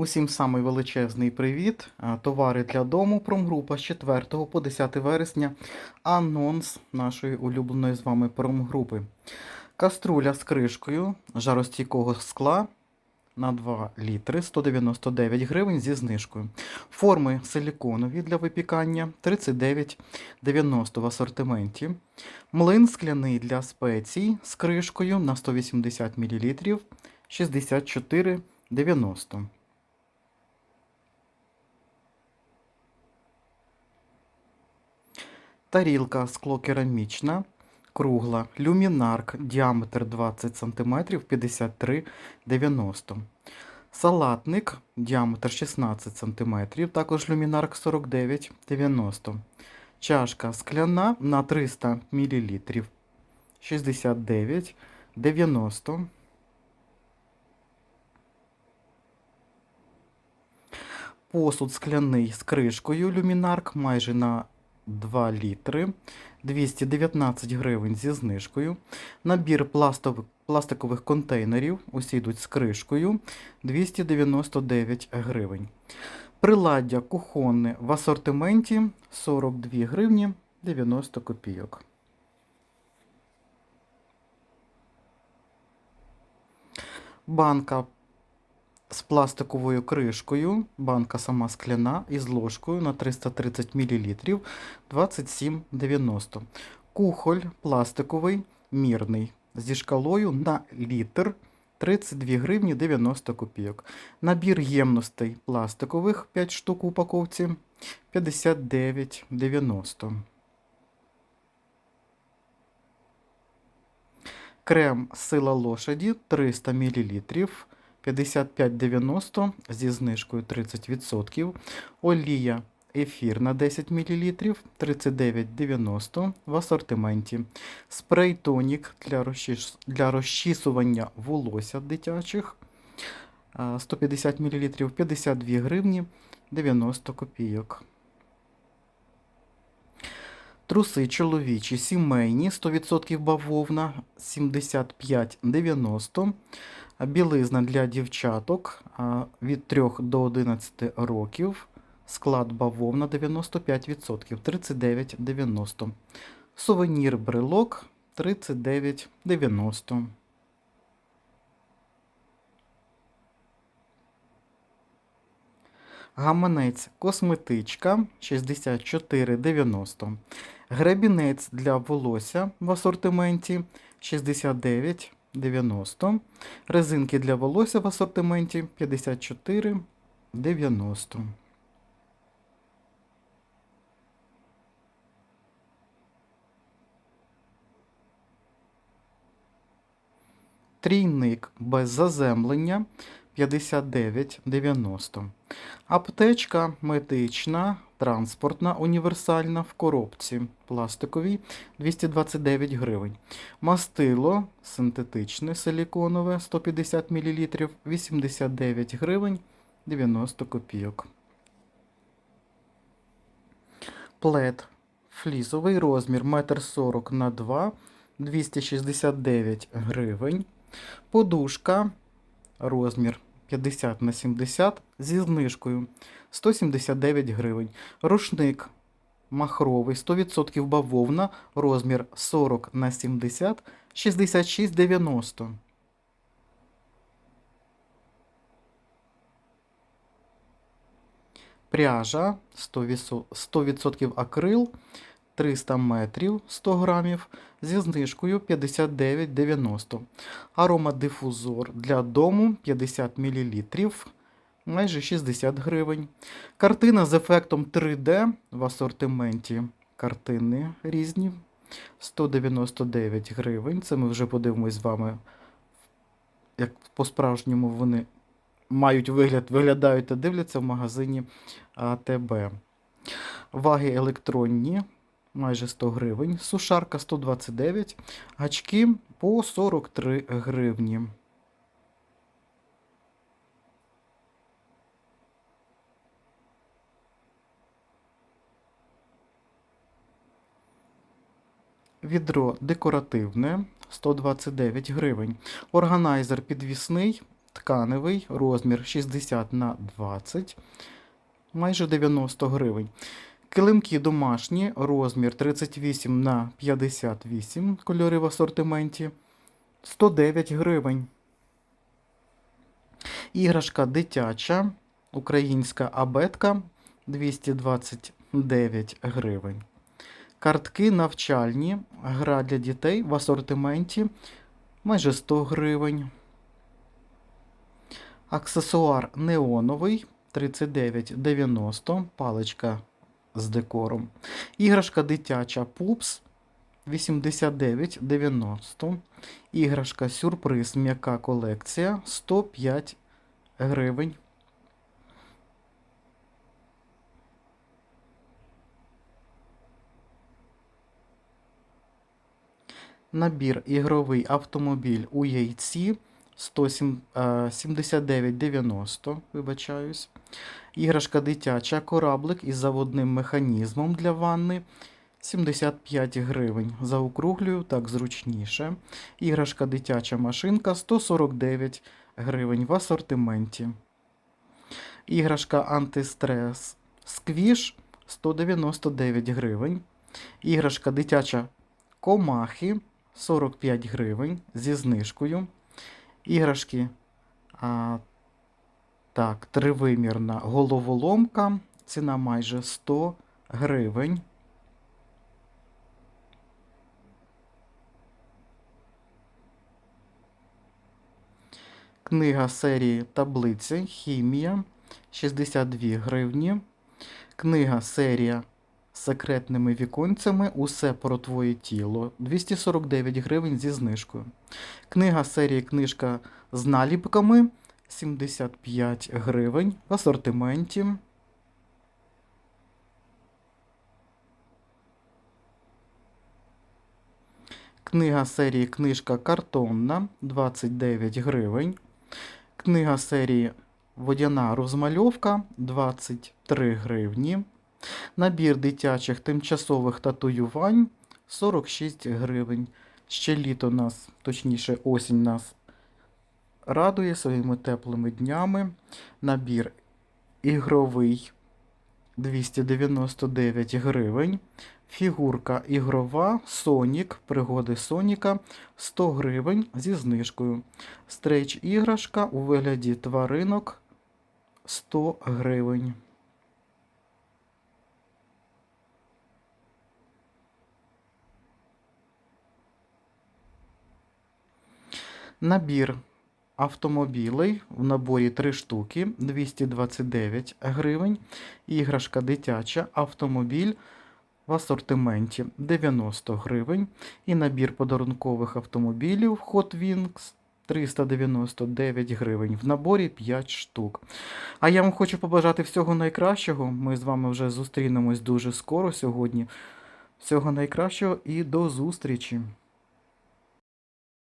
Усім самий величезний привіт. Товари для дому промгрупа з 4 по 10 вересня. Анонс нашої улюбленої з вами промгрупи. Каструля з кришкою жаростійкого скла на 2 літри 199 гривень зі знижкою. Форми силіконові для випікання 39,90 в асортименті. Млин скляний для спецій з кришкою на 180 мл 64,90. Тарілка склокерамічна, кругла, люмінарк, діаметр 20 см 53,90 Салатник, діаметр 16 см, також люмінарк 49,90 Чашка скляна на 300 мл 69,90 Посуд скляний з кришкою люмінарк майже на 2 літри, 219 гривень зі знижкою. Набір пластикових контейнерів, усі йдуть з кришкою, 299 гривень. Приладдя кухонне в асортименті 42 гривні 90 копійок. Банка з пластиковою кришкою, банка сама скляна із ложкою на 330 мл 27,90. Кухоль пластиковий, мірний, зі шкалою на літр 32 гривні 90 копійок. Набір ємностей пластикових 5 штук у упаковці 59,90. Крем сила лошаді 300 мл 55,90 зі знижкою 30%. Олія ефір на 10 мл 39,90 в асортименті. Спрей тонік для, розчіс... для розчісування волосся дитячих 150 мл 52 гривні 90 копійок. Труси чоловічі, сімейні, 100% бавовна, 75,90. А Білизна для дівчаток від 3 до 11 років. Склад бавовна 95%, 39,90. Сувенір брелок 39,90. Гаманець косметичка 64,90. Гребінець для волосся в асортименті 69,90. Резинки для волосся в асортименті 54,90. Трійник без заземлення 59,90. Аптечка медична, транспортна, універсальна в коробці пластиковій 229 гривень. Мастило синтетичне силіконове 150 мл 89 гривень 90 копійок. Плед флісовий розмір 1,40 на 2 269 гривень. Подушка розмір 50 на 70 зі знижкою 179 гривень. Рушник махровий 100% бавовна, розмір 40 на 70 66,90. Пряжа 100%, 100% акрил 300 метрів 100 грамів зі знижкою 59,90. Аромадифузор для дому 50 мл, майже 60 гривень. Картина з ефектом 3D в асортименті картини різні 199 гривень. Це ми вже подивимось з вами, як по-справжньому вони мають вигляд, виглядають та дивляться в магазині АТБ. Ваги електронні майже 100 гривень, сушарка 129, гачки по 43 гривні. Відро декоративне 129 гривень. Органайзер підвісний тканевий, розмір 60 на 20, майже 90 гривень. Килимки домашні, розмір 38 на 58, кольори в асортименті, 109 гривень. Іграшка дитяча, українська абетка 229 гривень. Картки навчальні, гра для дітей в асортименті майже 100 гривень. Аксесуар неоновий 39,90, паличка з декором. Іграшка дитяча пупс 89,90. Іграшка сюрприз м'яка колекція 105 гривень. Набір ігровий автомобіль у яйці 179,90, вибачаюсь. Іграшка дитяча кораблик із заводним механізмом для ванни 75 гривень. Заокруглюю так зручніше. Іграшка дитяча машинка 149 гривень в асортименті. Іграшка антистрес сквіш 199 гривень. Іграшка дитяча комахи 45 гривень зі знижкою. Іграшки а, так, тривимірна головоломка. Ціна майже 100 гривень. Книга серії таблиці Хімія 62 гривні. Книга серія секретними віконцями Усе про твоє тіло 249 гривень зі знижкою. Книга серії Книжка з наліпками 75 гривень в асортименті. Книга серії Книжка картонна 29 гривень. Книга серії Водяна розмальовка 23 гривні. Набір дитячих тимчасових татуювань 46 гривень. Ще літо нас, точніше, осінь нас радує своїми теплими днями. Набір ігровий 299 гривень. Фігурка ігрова Сонік, пригоди Соніка 100 гривень зі знижкою. Стрейч іграшка у вигляді тваринок 100 гривень. Набір автомобілей в наборі 3 штуки 229 гривень. Іграшка дитяча, автомобіль в асортименті 90 гривень. І набір подарункових автомобілів Hot Wings 399 гривень. В наборі 5 штук. А я вам хочу побажати всього найкращого. Ми з вами вже зустрінемось дуже скоро сьогодні. Всього найкращого і до зустрічі!